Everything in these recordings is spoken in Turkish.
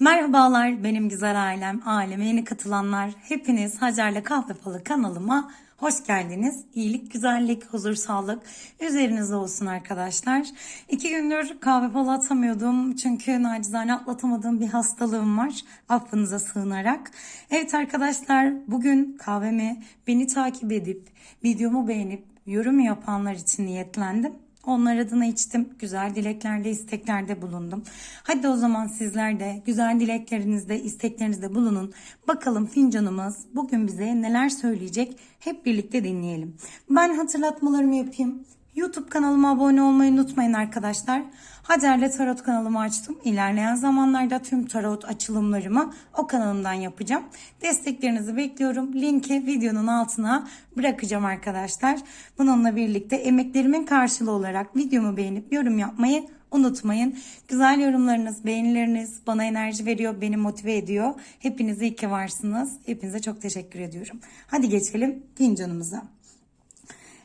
Merhabalar benim güzel ailem, aileme yeni katılanlar. Hepiniz Hacer'le Kahve Falı kanalıma hoş geldiniz. İyilik, güzellik, huzur, sağlık üzerinizde olsun arkadaşlar. İki gündür kahve falı atamıyordum. Çünkü nacizane atlatamadığım bir hastalığım var. Affınıza sığınarak. Evet arkadaşlar bugün kahvemi beni takip edip videomu beğenip yorum yapanlar için niyetlendim. Onlar adına içtim. Güzel dileklerde, isteklerde bulundum. Hadi o zaman sizler de güzel dileklerinizde, isteklerinizde bulunun. Bakalım fincanımız bugün bize neler söyleyecek hep birlikte dinleyelim. Ben hatırlatmalarımı yapayım. YouTube kanalıma abone olmayı unutmayın arkadaşlar. Hacer'le Tarot kanalımı açtım. İlerleyen zamanlarda tüm tarot açılımlarımı o kanalımdan yapacağım. Desteklerinizi bekliyorum. Linki videonun altına bırakacağım arkadaşlar. Bununla birlikte emeklerimin karşılığı olarak videomu beğenip yorum yapmayı unutmayın. Güzel yorumlarınız, beğenileriniz bana enerji veriyor, beni motive ediyor. Hepiniz iyi ki varsınız. Hepinize çok teşekkür ediyorum. Hadi geçelim fincanımıza.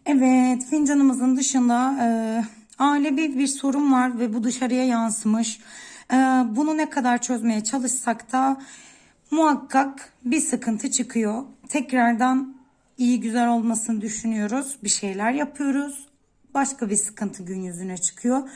Evet, fincanımızın dışında e, ailevi bir sorun var ve bu dışarıya yansımış. E, bunu ne kadar çözmeye çalışsak da muhakkak bir sıkıntı çıkıyor. Tekrardan iyi güzel olmasını düşünüyoruz. Bir şeyler yapıyoruz. Başka bir sıkıntı gün yüzüne çıkıyor.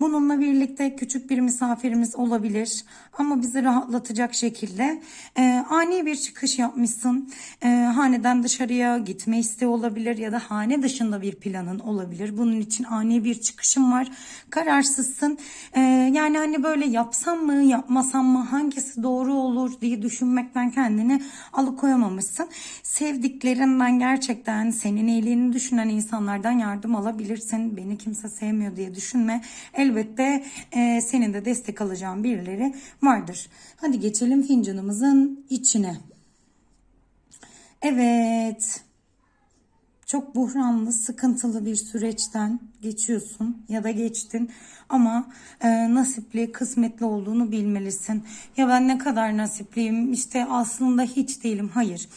Bununla birlikte küçük bir misafirimiz olabilir ama bizi rahatlatacak şekilde e, ani bir çıkış yapmışsın. E, haneden dışarıya gitme isteği olabilir ya da hane dışında bir planın olabilir. Bunun için ani bir çıkışın var. Kararsızsın. E, yani hani böyle yapsam mı yapmasam mı hangisi doğru olur diye düşünmekten kendini alıkoyamamışsın. Sevdiklerinden gerçekten senin iyiliğini düşünen insanlardan yardım alabilirsin. Beni kimse sevmiyor diye düşünme. Elbette e, senin de destek alacağın birileri vardır. Hadi geçelim fincanımızın içine. Evet. Çok buhranlı, sıkıntılı bir süreçten geçiyorsun ya da geçtin ama e, nasipli, kısmetli olduğunu bilmelisin. Ya ben ne kadar nasipliyim işte aslında hiç değilim. Hayır.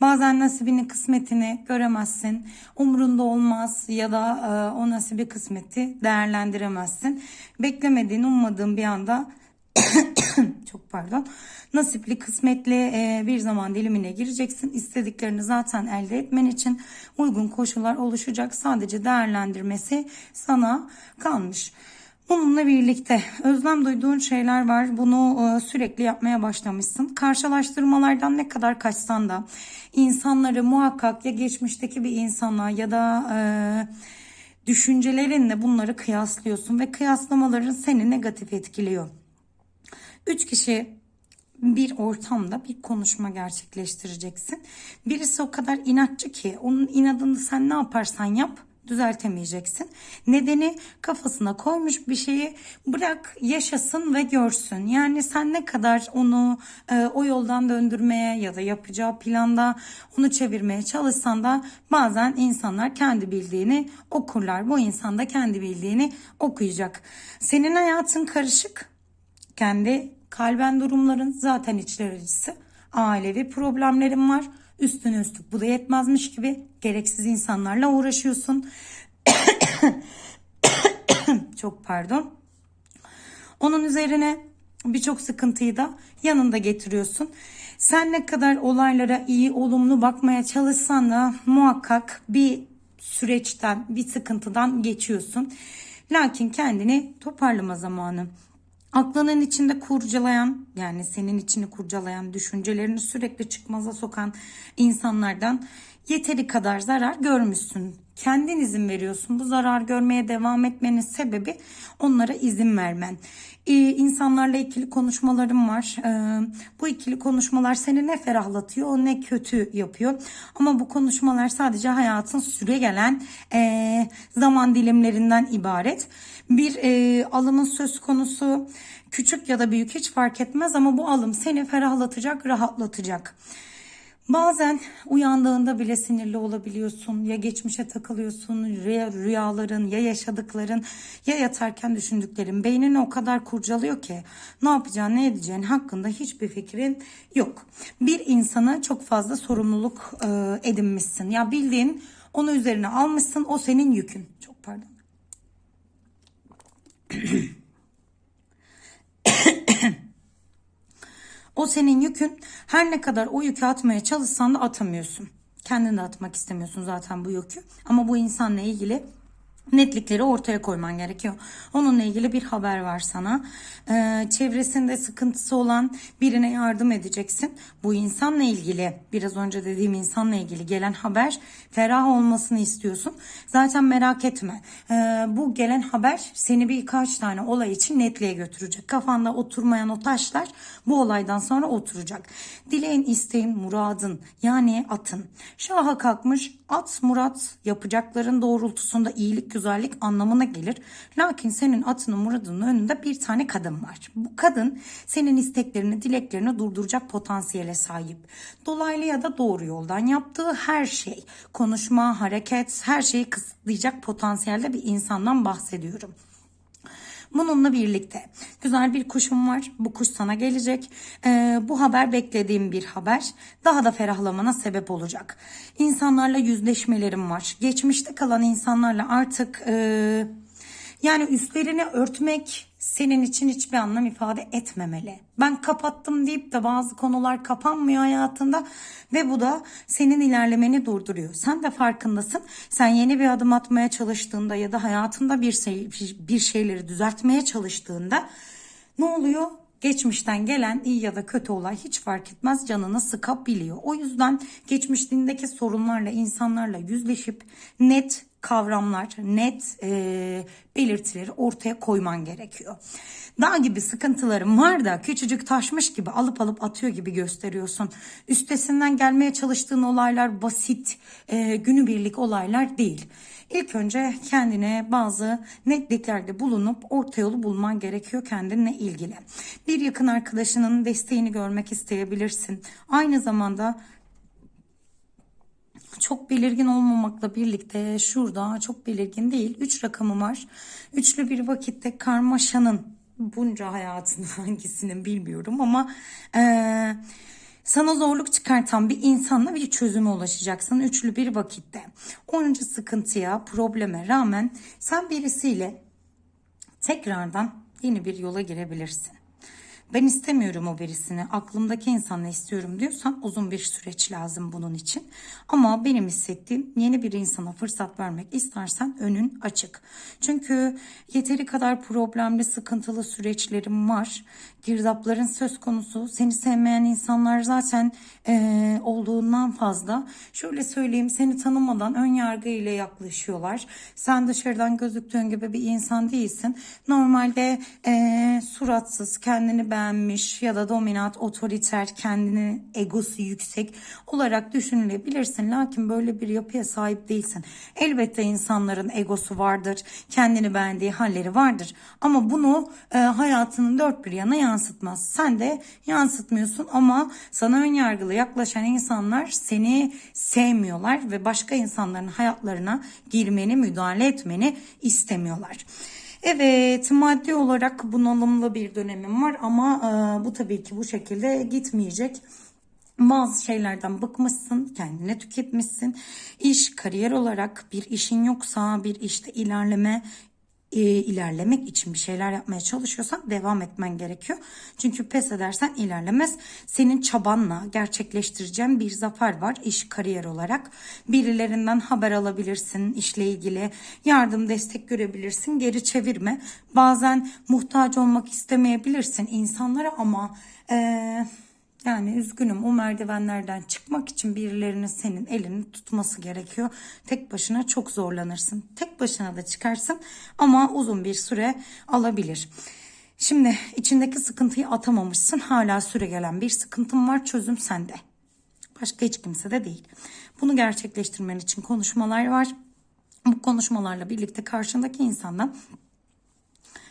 Bazen nasibini, kısmetini göremezsin. Umrunda olmaz ya da e, o nasibi, kısmeti değerlendiremezsin. Beklemediğin, ummadığın bir anda çok pardon nasipli kısmetli e, bir zaman dilimine gireceksin. İstediklerini zaten elde etmen için uygun koşullar oluşacak. Sadece değerlendirmesi sana kalmış. Bununla birlikte özlem duyduğun şeyler var. Bunu e, sürekli yapmaya başlamışsın. Karşılaştırmalardan ne kadar kaçsan da insanları muhakkak ya geçmişteki bir insana ya da e, düşüncelerinle bunları kıyaslıyorsun ve kıyaslamaların seni negatif etkiliyor. Üç kişi bir ortamda bir konuşma gerçekleştireceksin. Birisi o kadar inatçı ki onun inadını sen ne yaparsan yap düzeltemeyeceksin. Nedeni kafasına koymuş bir şeyi bırak yaşasın ve görsün. Yani sen ne kadar onu e, o yoldan döndürmeye ya da yapacağı planda onu çevirmeye çalışsan da bazen insanlar kendi bildiğini okurlar. Bu insan da kendi bildiğini okuyacak. Senin hayatın karışık. Kendi kalben durumların zaten içler acısı. Ailevi problemlerin var. Üstüne üstlük bu da yetmezmiş gibi gereksiz insanlarla uğraşıyorsun. Çok pardon. Onun üzerine birçok sıkıntıyı da yanında getiriyorsun. Sen ne kadar olaylara iyi, olumlu bakmaya çalışsan da muhakkak bir süreçten, bir sıkıntıdan geçiyorsun. Lakin kendini toparlama zamanı. Aklının içinde kurcalayan yani senin içini kurcalayan düşüncelerini sürekli çıkmaza sokan insanlardan yeteri kadar zarar görmüşsün. Kendin izin veriyorsun. Bu zarar görmeye devam etmenin sebebi onlara izin vermen. Ee, insanlarla ikili konuşmalarım var. Ee, bu ikili konuşmalar seni ne ferahlatıyor ne kötü yapıyor. Ama bu konuşmalar sadece hayatın süre gelen e, zaman dilimlerinden ibaret. Bir e, alımın söz konusu küçük ya da büyük hiç fark etmez ama bu alım seni ferahlatacak, rahatlatacak. Bazen uyandığında bile sinirli olabiliyorsun. Ya geçmişe takılıyorsun, rüya, rüyaların, ya yaşadıkların, ya yatarken düşündüklerin beynini o kadar kurcalıyor ki ne yapacağını, ne edeceğin hakkında hiçbir fikrin yok. Bir insana çok fazla sorumluluk e, edinmişsin. Ya bildiğin onu üzerine almışsın, o senin yükün. Çok pardon. O senin yükün. Her ne kadar o yükü atmaya çalışsan da atamıyorsun. Kendin de atmak istemiyorsun zaten bu yükü. Ama bu insanla ilgili netlikleri ortaya koyman gerekiyor. Onunla ilgili bir haber var sana. Ee, çevresinde sıkıntısı olan birine yardım edeceksin. Bu insanla ilgili biraz önce dediğim insanla ilgili gelen haber ferah olmasını istiyorsun. Zaten merak etme. Ee, bu gelen haber seni birkaç tane olay için netliğe götürecek. Kafanda oturmayan o taşlar bu olaydan sonra oturacak. Dileğin, isteğin, muradın yani atın. Şaha kalkmış at murat yapacakların doğrultusunda iyilik güzellik anlamına gelir. Lakin senin atının muradının önünde bir tane kadın var. Bu kadın senin isteklerini dileklerini durduracak potansiyele sahip. Dolaylı ya da doğru yoldan yaptığı her şey konuşma hareket her şeyi kısıtlayacak potansiyelde bir insandan bahsediyorum. Bununla birlikte güzel bir kuşum var. Bu kuş sana gelecek. Ee, bu haber beklediğim bir haber. Daha da ferahlamana sebep olacak. İnsanlarla yüzleşmelerim var. Geçmişte kalan insanlarla artık e, yani üstlerini örtmek senin için hiçbir anlam ifade etmemeli. Ben kapattım deyip de bazı konular kapanmıyor hayatında ve bu da senin ilerlemeni durduruyor. Sen de farkındasın. Sen yeni bir adım atmaya çalıştığında ya da hayatında bir şey bir şeyleri düzeltmeye çalıştığında ne oluyor? Geçmişten gelen iyi ya da kötü olay hiç fark etmez canını sıkabiliyor. O yüzden geçmişliğindeki sorunlarla insanlarla yüzleşip net kavramlar, net e, belirtileri ortaya koyman gerekiyor. Dağ gibi sıkıntılarım var da küçücük taşmış gibi alıp alıp atıyor gibi gösteriyorsun. Üstesinden gelmeye çalıştığın olaylar basit, e, günübirlik olaylar değil. İlk önce kendine bazı netliklerde bulunup orta yolu bulman gerekiyor kendinle ilgili. Bir yakın arkadaşının desteğini görmek isteyebilirsin. Aynı zamanda çok belirgin olmamakla birlikte şurada çok belirgin değil. Üç rakamı var. Üçlü bir vakitte karmaşanın bunca hayatın hangisinin bilmiyorum ama eee sana zorluk çıkartan bir insanla bir çözüme ulaşacaksın üçlü bir vakitte. Onuncu sıkıntıya, probleme rağmen sen birisiyle tekrardan yeni bir yola girebilirsin. Ben istemiyorum o birisini. Aklımdaki insanla istiyorum diyorsan uzun bir süreç lazım bunun için. Ama benim hissettiğim yeni bir insana fırsat vermek istersen önün açık. Çünkü yeteri kadar problemli, sıkıntılı süreçlerim var. Girdapların söz konusu. Seni sevmeyen insanlar zaten e, olduğundan fazla. Şöyle söyleyeyim seni tanımadan ön yargı ile yaklaşıyorlar. Sen dışarıdan gözüktüğün gibi bir insan değilsin. Normalde e, suratsız, kendini beğenmiş ya da dominant, otoriter, kendini egosu yüksek olarak düşünülebilirsin. Lakin böyle bir yapıya sahip değilsin. Elbette insanların egosu vardır. Kendini beğendiği halleri vardır. Ama bunu e, hayatının dört bir yana yansıtmaz. Sen de yansıtmıyorsun ama sana ön yargılı yaklaşan insanlar seni sevmiyorlar ve başka insanların hayatlarına girmeni, müdahale etmeni istemiyorlar. Evet maddi olarak bunalımlı bir dönemim var ama e, bu tabii ki bu şekilde gitmeyecek. Bazı şeylerden bıkmışsın, kendine tüketmişsin. İş, kariyer olarak bir işin yoksa, bir işte ilerleme e, ilerlemek için bir şeyler yapmaya çalışıyorsan devam etmen gerekiyor. Çünkü pes edersen ilerlemez. Senin çabanla gerçekleştireceğin bir zafer var iş kariyer olarak. Birilerinden haber alabilirsin işle ilgili. Yardım destek görebilirsin. Geri çevirme. Bazen muhtaç olmak istemeyebilirsin insanlara ama eee yani üzgünüm o merdivenlerden çıkmak için birilerinin senin elini tutması gerekiyor. Tek başına çok zorlanırsın. Tek başına da çıkarsın ama uzun bir süre alabilir. Şimdi içindeki sıkıntıyı atamamışsın. Hala süre gelen bir sıkıntın var. Çözüm sende. Başka hiç kimse de değil. Bunu gerçekleştirmen için konuşmalar var. Bu konuşmalarla birlikte karşındaki insandan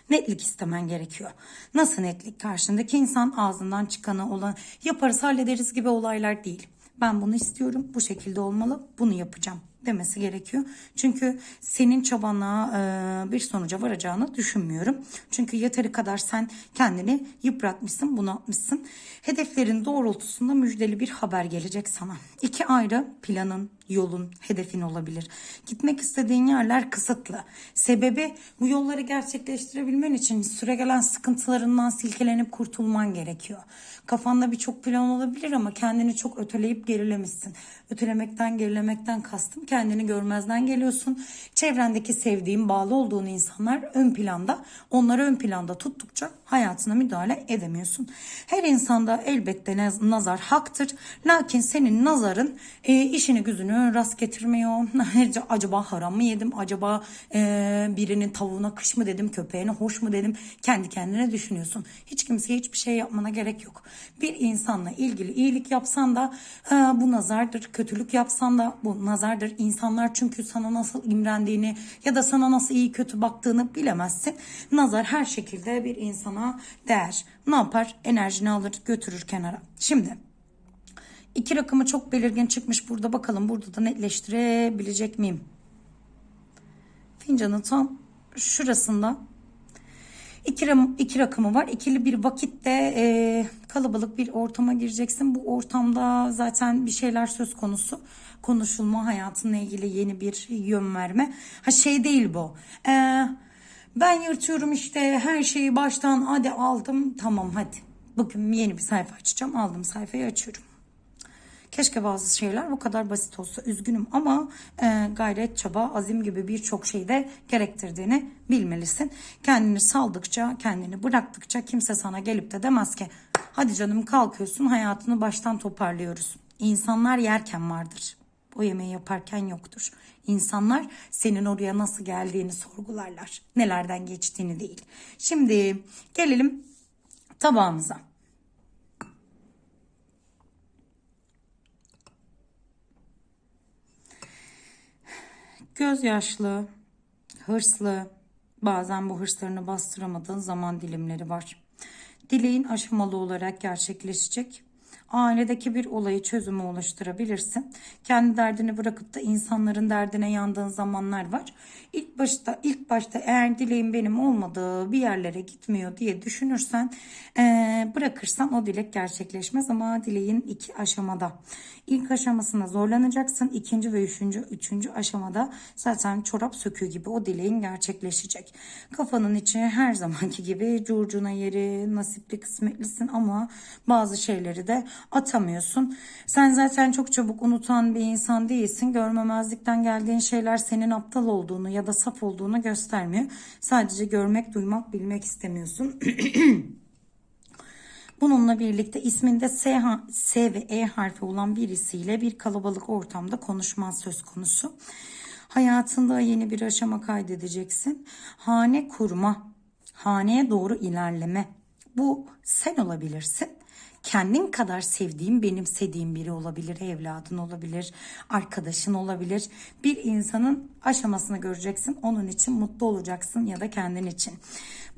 netlik istemen gerekiyor. Nasıl netlik? Karşındaki insan ağzından çıkanı olan yaparız hallederiz gibi olaylar değil. Ben bunu istiyorum. Bu şekilde olmalı. Bunu yapacağım demesi gerekiyor. Çünkü senin çabanla e, bir sonuca varacağını düşünmüyorum. Çünkü yeteri kadar sen kendini yıpratmışsın, bunaltmışsın. Hedeflerin doğrultusunda müjdeli bir haber gelecek sana. İki ayrı planın, yolun, hedefin olabilir. Gitmek istediğin yerler kısıtlı. Sebebi bu yolları gerçekleştirebilmen için süre gelen sıkıntılarından silkelenip kurtulman gerekiyor. Kafanda birçok plan olabilir ama kendini çok öteleyip gerilemişsin. Ötelemekten, gerilemekten kastım kendini görmezden geliyorsun. Çevrendeki sevdiğin, bağlı olduğun insanlar ön planda. Onları ön planda tuttukça hayatına müdahale edemiyorsun. Her insanda elbette naz- nazar haktır. Lakin senin nazarın e, işini gücünü rast getirmiyor. acaba haram mı yedim? Acaba e, birinin tavuğuna kış mı dedim? Köpeğine hoş mu dedim? Kendi kendine düşünüyorsun. Hiç kimseye hiçbir şey yapmana gerek yok. Bir insanla ilgili iyilik yapsan da e, bu nazardır. Kötülük yapsan da bu nazardır. İnsanlar çünkü sana nasıl imrendiğini ya da sana nasıl iyi kötü baktığını bilemezsin. Nazar her şekilde bir insana değer. Ne yapar? Enerjini alır götürür kenara. Şimdi iki rakamı çok belirgin çıkmış burada. Bakalım burada da netleştirebilecek miyim? Fincanın tam şurasında iki, ram, iki rakamı var. İkili bir vakitte e, kalabalık bir ortama gireceksin. Bu ortamda zaten bir şeyler söz konusu. Konuşulma, hayatınla ilgili yeni bir yön verme. Ha şey değil bu. Eee ben yırtıyorum işte her şeyi baştan hadi aldım tamam hadi. Bugün yeni bir sayfa açacağım aldım sayfayı açıyorum. Keşke bazı şeyler bu kadar basit olsa üzgünüm ama e, gayret, çaba, azim gibi birçok şeyi de gerektirdiğini bilmelisin. Kendini saldıkça, kendini bıraktıkça kimse sana gelip de demez ki hadi canım kalkıyorsun hayatını baştan toparlıyoruz. İnsanlar yerken vardır. O yemeği yaparken yoktur. İnsanlar senin oraya nasıl geldiğini sorgularlar. Nelerden geçtiğini değil. Şimdi gelelim tabağımıza. Gözyaşlı, hırslı, bazen bu hırslarını bastıramadığın zaman dilimleri var. Dileğin aşamalı olarak gerçekleşecek. Ailedeki bir olayı çözümü oluşturabilirsin. Kendi derdini bırakıp da insanların derdine yandığın zamanlar var. İlk başta ilk başta eğer dileğim benim olmadığı bir yerlere gitmiyor diye düşünürsen ee, bırakırsan o dilek gerçekleşmez ama dileğin iki aşamada. İlk aşamasında zorlanacaksın. ikinci ve üçüncü, üçüncü aşamada zaten çorap söküğü gibi o dileğin gerçekleşecek. Kafanın içi her zamanki gibi curcuna yeri, nasipli kısmetlisin ama bazı şeyleri de atamıyorsun. Sen zaten çok çabuk unutan bir insan değilsin. Görmemezlikten geldiğin şeyler senin aptal olduğunu ya da saf olduğunu göstermiyor. Sadece görmek, duymak, bilmek istemiyorsun. Bununla birlikte isminde S, S ve E harfi olan birisiyle bir kalabalık ortamda konuşman söz konusu. Hayatında yeni bir aşama kaydedeceksin. Hane kurma, haneye doğru ilerleme. Bu sen olabilirsin kendin kadar sevdiğin, benimsediğin biri olabilir, evladın olabilir, arkadaşın olabilir. Bir insanın aşamasını göreceksin, onun için mutlu olacaksın ya da kendin için.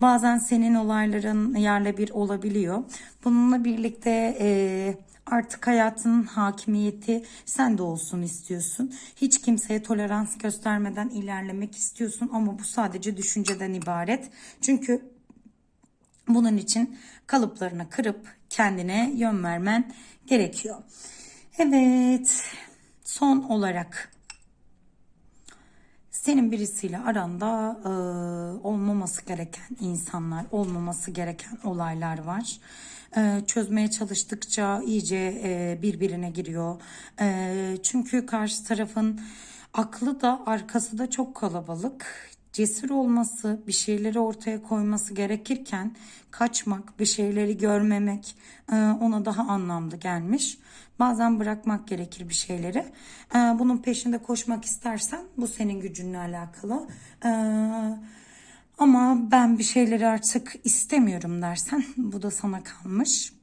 Bazen senin olayların yerle bir olabiliyor. Bununla birlikte e, artık hayatın hakimiyeti sende olsun istiyorsun. Hiç kimseye tolerans göstermeden ilerlemek istiyorsun ama bu sadece düşünceden ibaret. Çünkü bunun için kalıplarını kırıp kendine yön vermen gerekiyor. Evet, son olarak senin birisiyle aranda e, olmaması gereken insanlar, olmaması gereken olaylar var. E, çözmeye çalıştıkça iyice e, birbirine giriyor. E, çünkü karşı tarafın aklı da arkası da çok kalabalık cesur olması, bir şeyleri ortaya koyması gerekirken kaçmak, bir şeyleri görmemek e, ona daha anlamlı gelmiş. Bazen bırakmak gerekir bir şeyleri. E, bunun peşinde koşmak istersen bu senin gücünle alakalı. E, ama ben bir şeyleri artık istemiyorum dersen bu da sana kalmış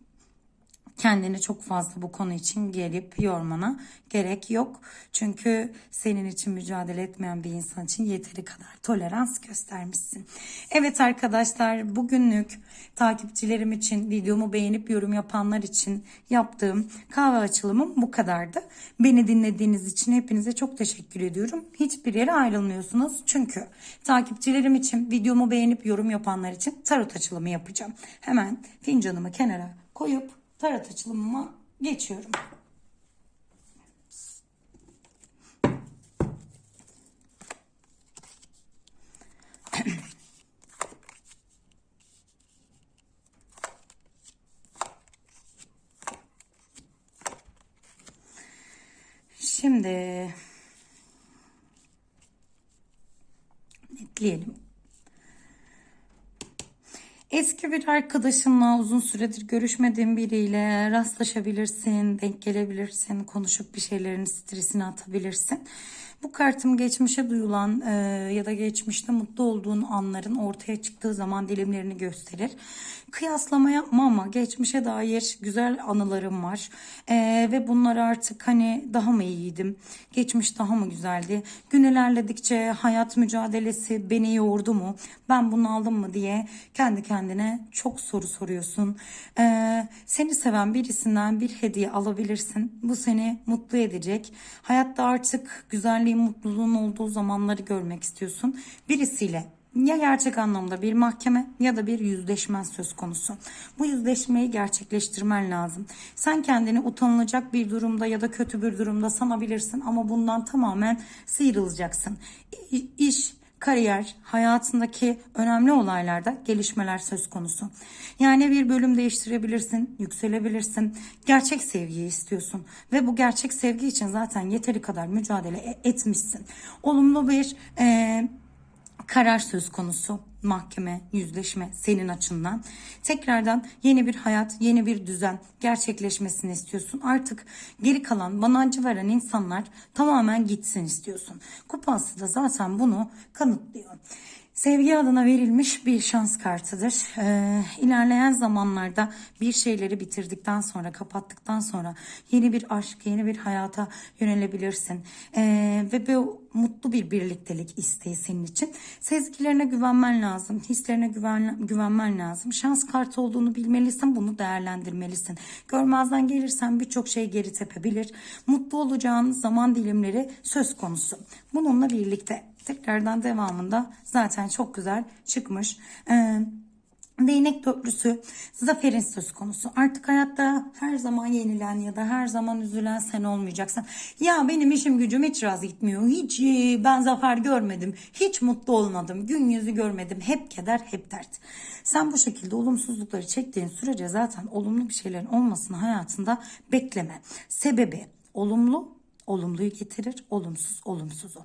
kendini çok fazla bu konu için gelip yormana gerek yok. Çünkü senin için mücadele etmeyen bir insan için yeteri kadar tolerans göstermişsin. Evet arkadaşlar bugünlük takipçilerim için videomu beğenip yorum yapanlar için yaptığım kahve açılımım bu kadardı. Beni dinlediğiniz için hepinize çok teşekkür ediyorum. Hiçbir yere ayrılmıyorsunuz. Çünkü takipçilerim için videomu beğenip yorum yapanlar için tarot açılımı yapacağım. Hemen fincanımı kenara koyup tarat açılımıma geçiyorum. Şimdi netleyelim. Eski bir arkadaşınla uzun süredir görüşmediğin biriyle rastlaşabilirsin, denk gelebilirsin, konuşup bir şeylerin stresini atabilirsin. Bu kartım geçmişe duyulan e, ya da geçmişte mutlu olduğun anların ortaya çıktığı zaman dilimlerini gösterir. Kıyaslama yapma ama geçmişe dair güzel anılarım var. E, ve bunlar artık hani daha mı iyiydim? Geçmiş daha mı güzeldi? Gün ilerledikçe hayat mücadelesi beni yordu mu? Ben bunu aldım mı diye kendi kendine çok soru soruyorsun. E, seni seven birisinden bir hediye alabilirsin. Bu seni mutlu edecek. Hayatta artık güzelliğin, mutluluğun olduğu zamanları görmek istiyorsun. Birisiyle ya gerçek anlamda bir mahkeme ya da bir yüzleşmen söz konusu. Bu yüzleşmeyi gerçekleştirmen lazım. Sen kendini utanılacak bir durumda ya da kötü bir durumda sanabilirsin ama bundan tamamen sıyrılacaksın. İş, kariyer, hayatındaki önemli olaylarda gelişmeler söz konusu. Yani bir bölüm değiştirebilirsin, yükselebilirsin. Gerçek sevgiyi istiyorsun ve bu gerçek sevgi için zaten yeteri kadar mücadele e- etmişsin. Olumlu bir eee karar söz konusu mahkeme, yüzleşme senin açından. Tekrardan yeni bir hayat, yeni bir düzen gerçekleşmesini istiyorsun. Artık geri kalan bana acı veren insanlar tamamen gitsin istiyorsun. Kupası da zaten bunu kanıtlıyor. Sevgi adına verilmiş bir şans kartıdır. Ee, ilerleyen zamanlarda bir şeyleri bitirdikten sonra, kapattıktan sonra yeni bir aşk, yeni bir hayata yönelebilirsin. Ee, ve bu mutlu bir birliktelik isteği senin için. Sezgilerine güvenmen lazım, hislerine güven, güvenmen lazım. Şans kartı olduğunu bilmelisin, bunu değerlendirmelisin. Görmezden gelirsen birçok şey geri tepebilir. Mutlu olacağın zaman dilimleri söz konusu. Bununla birlikte tekrardan devamında zaten çok güzel çıkmış. Ee, Değnek dörtlüsü zaferin söz konusu. Artık hayatta her zaman yenilen ya da her zaman üzülen sen olmayacaksın. Ya benim işim gücüm hiç razı gitmiyor. Hiç e, ben zafer görmedim. Hiç mutlu olmadım. Gün yüzü görmedim. Hep keder, hep dert. Sen bu şekilde olumsuzlukları çektiğin sürece zaten olumlu bir şeylerin olmasını hayatında bekleme. Sebebi olumlu, olumluyu getirir. Olumsuz, olumsuzu.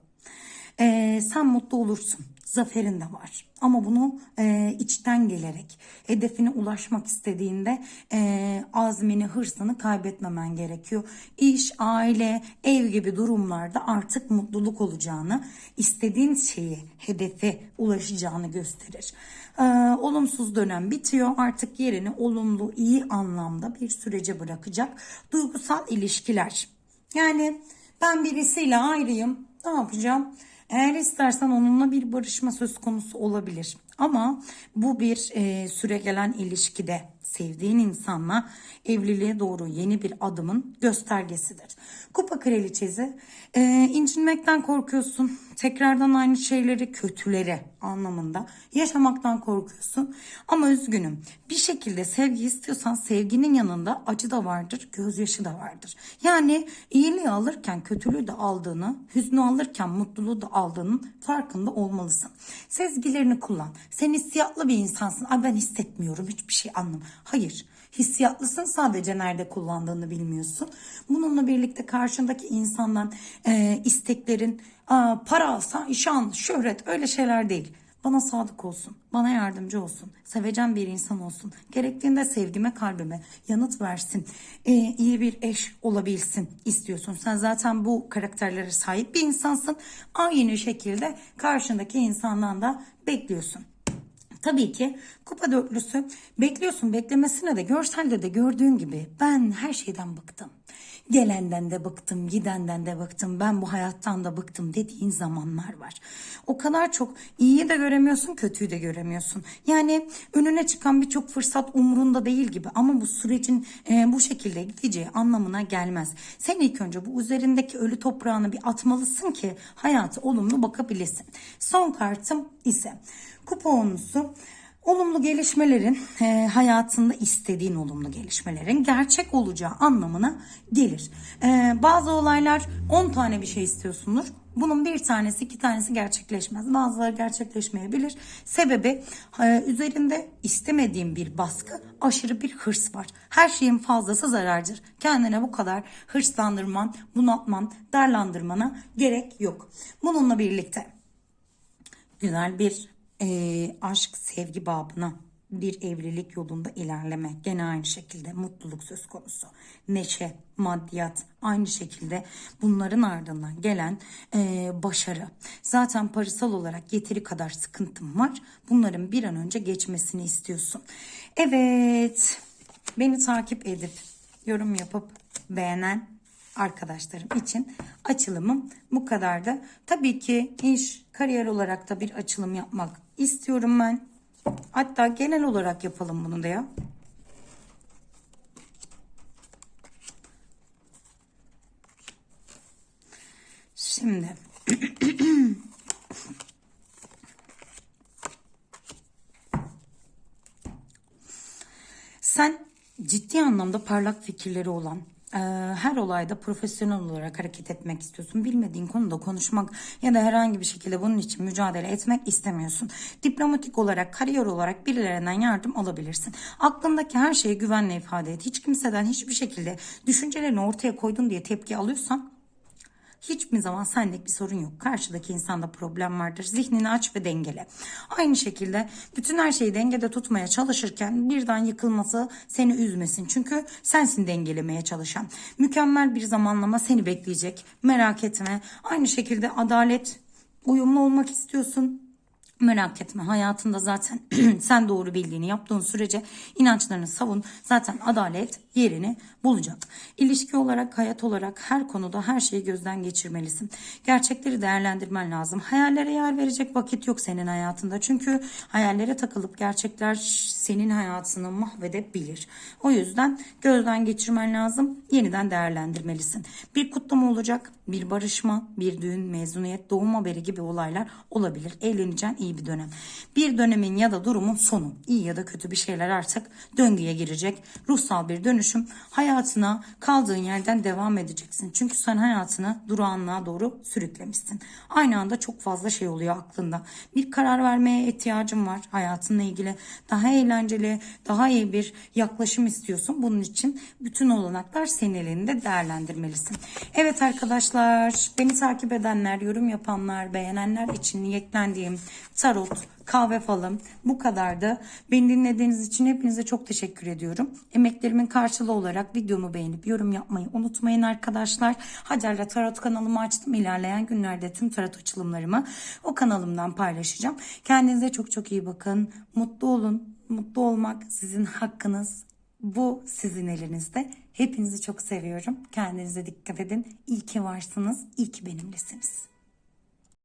Ee, sen mutlu olursun. Zaferin de var. Ama bunu e, içten gelerek hedefine ulaşmak istediğinde e, azmini, hırsını kaybetmemen gerekiyor. İş, aile, ev gibi durumlarda artık mutluluk olacağını, istediğin şeyi, hedefe ulaşacağını gösterir. E, olumsuz dönem bitiyor. Artık yerini olumlu, iyi anlamda bir sürece bırakacak. Duygusal ilişkiler. Yani ben birisiyle ayrıyım. Ne yapacağım? Eğer istersen onunla bir barışma söz konusu olabilir. Ama bu bir e, süre gelen ilişkide sevdiğin insanla evliliğe doğru yeni bir adımın göstergesidir. Kupa kraliçesi e, incinmekten korkuyorsun. Tekrardan aynı şeyleri kötüleri anlamında yaşamaktan korkuyorsun. Ama üzgünüm. Bir şekilde sevgi istiyorsan sevginin yanında acı da vardır, gözyaşı da vardır. Yani iyiliği alırken kötülüğü de aldığını, hüznü alırken mutluluğu da aldığının farkında olmalısın. Sezgilerini kullan. Sen hissiyatlı bir insansın. Ay ben hissetmiyorum hiçbir şey anlam. Hayır. Hissiyatlısın sadece nerede kullandığını bilmiyorsun. Bununla birlikte karşındaki insandan e, isteklerin aa, para, şan, şöhret öyle şeyler değil. Bana sadık olsun, bana yardımcı olsun, sevecen bir insan olsun. Gerektiğinde sevgime, kalbime yanıt versin, e, iyi bir eş olabilsin istiyorsun. Sen zaten bu karakterlere sahip bir insansın. Aynı şekilde karşındaki insandan da bekliyorsun. Tabii ki kupa dörtlüsü bekliyorsun beklemesine de görselde de gördüğün gibi ben her şeyden bıktım. Gelenden de bıktım, gidenden de bıktım, ben bu hayattan da bıktım dediğin zamanlar var. O kadar çok iyiyi de göremiyorsun, kötüyü de göremiyorsun. Yani önüne çıkan birçok fırsat umurunda değil gibi ama bu sürecin e, bu şekilde gideceği anlamına gelmez. Sen ilk önce bu üzerindeki ölü toprağını bir atmalısın ki hayatı olumlu bakabilesin. Son kartım ise kupa onlusu Olumlu gelişmelerin e, hayatında istediğin olumlu gelişmelerin gerçek olacağı anlamına gelir. E, bazı olaylar 10 tane bir şey istiyorsundur. Bunun bir tanesi iki tanesi gerçekleşmez. Bazıları gerçekleşmeyebilir. Sebebi e, üzerinde istemediğin bir baskı aşırı bir hırs var. Her şeyin fazlası zarardır. Kendine bu kadar hırslandırman, bunaltman, darlandırmana gerek yok. Bununla birlikte güzel bir e, aşk sevgi babına bir evlilik yolunda ilerleme. Gene aynı şekilde mutluluk söz konusu. Neşe maddiyat aynı şekilde bunların ardından gelen e, başarı. Zaten parasal olarak yeteri kadar sıkıntım var. Bunların bir an önce geçmesini istiyorsun. Evet beni takip edip yorum yapıp beğenen arkadaşlarım için açılımım bu kadardı. Tabii ki iş, kariyer olarak da bir açılım yapmak istiyorum ben. Hatta genel olarak yapalım bunu da ya. Şimdi Sen ciddi anlamda parlak fikirleri olan, her olayda profesyonel olarak hareket etmek istiyorsun. Bilmediğin konuda konuşmak ya da herhangi bir şekilde bunun için mücadele etmek istemiyorsun. Diplomatik olarak, kariyer olarak birilerinden yardım alabilirsin. Aklındaki her şeyi güvenle ifade et. Hiç kimseden hiçbir şekilde düşüncelerini ortaya koydun diye tepki alıyorsan Hiçbir zaman senlik bir sorun yok. Karşıdaki insanda problem vardır. Zihnini aç ve dengele. Aynı şekilde bütün her şeyi dengede tutmaya çalışırken birden yıkılması seni üzmesin. Çünkü sensin dengelemeye çalışan. Mükemmel bir zamanlama seni bekleyecek. Merak etme. Aynı şekilde adalet, uyumlu olmak istiyorsun. Merak etme hayatında zaten sen doğru bildiğini yaptığın sürece inançlarını savun zaten adalet yerini bulacak. İlişki olarak hayat olarak her konuda her şeyi gözden geçirmelisin. Gerçekleri değerlendirmen lazım. Hayallere yer verecek vakit yok senin hayatında. Çünkü hayallere takılıp gerçekler senin hayatını mahvedebilir. O yüzden gözden geçirmen lazım. Yeniden değerlendirmelisin. Bir kutlama olacak, bir barışma, bir düğün, mezuniyet, doğum haberi gibi olaylar olabilir. Eğleneceğin iyi bir dönem. Bir dönemin ya da durumun sonu. İyi ya da kötü bir şeyler artık döngüye girecek. Ruhsal bir dönüşüm. Hayatına kaldığın yerden devam edeceksin. Çünkü sen hayatını durağanlığa doğru sürüklemişsin. Aynı anda çok fazla şey oluyor aklında. Bir karar vermeye ihtiyacın var hayatınla ilgili. Daha eğlenceli, daha iyi bir yaklaşım istiyorsun. Bunun için bütün olanaklar senin elinde değerlendirmelisin. Evet arkadaşlar, beni takip edenler, yorum yapanlar, beğenenler için niyetlendiğim tarot, kahve falım bu kadardı. Beni dinlediğiniz için hepinize çok teşekkür ediyorum. Emeklerimin karşılığı olarak videomu beğenip yorum yapmayı unutmayın arkadaşlar. Hacer'le Tarot kanalımı açtım. İlerleyen günlerde tüm tarot açılımlarımı o kanalımdan paylaşacağım. Kendinize çok çok iyi bakın. Mutlu olun. Mutlu olmak sizin hakkınız. Bu sizin elinizde. Hepinizi çok seviyorum. Kendinize dikkat edin. İyi ki varsınız. İyi ki benimlesiniz.